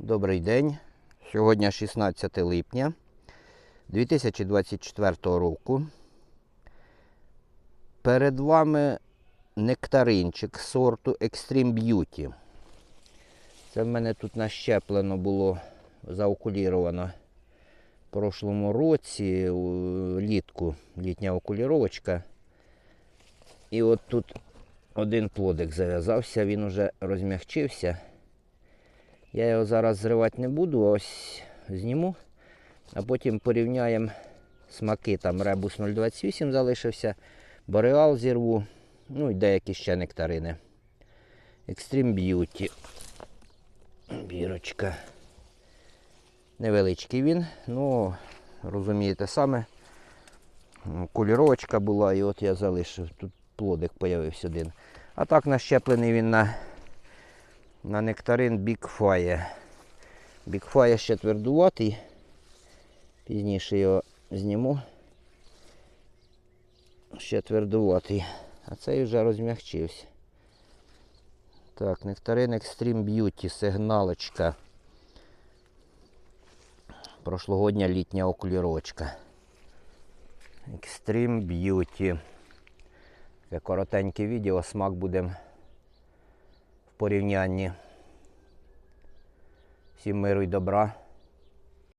Добрий день. Сьогодні 16 липня 2024 року. Перед вами нектаринчик сорту Extreme Beauty. Це в мене тут нащеплено було, заокуліровано в прошлому році, літку, літня окуліровочка. І от тут один плодик зав'язався, він уже розмягчився. Я його зараз зривати не буду, ось зніму, а потім порівняємо смаки. Там ребус 028 залишився, бореал зірву, ну і деякі ще нектарини. Extreme Beauty. Бірочка. Невеличкий він, ну, розумієте саме. м, Куліровочка була, і от я залишив. Тут плодик появився один. А так нащеплений він на на нектарин. Big Fire ще твердуватий. Пізніше його зніму. Ще твердуватий. А цей вже розмягчився. Так, нектарин Extreme Beauty, сигналочка. Прошлогодня літня окуліровочка. Extreme Beauty. Таке коротеньке відео, смак будемо в порівнянні. Всім миру і добра.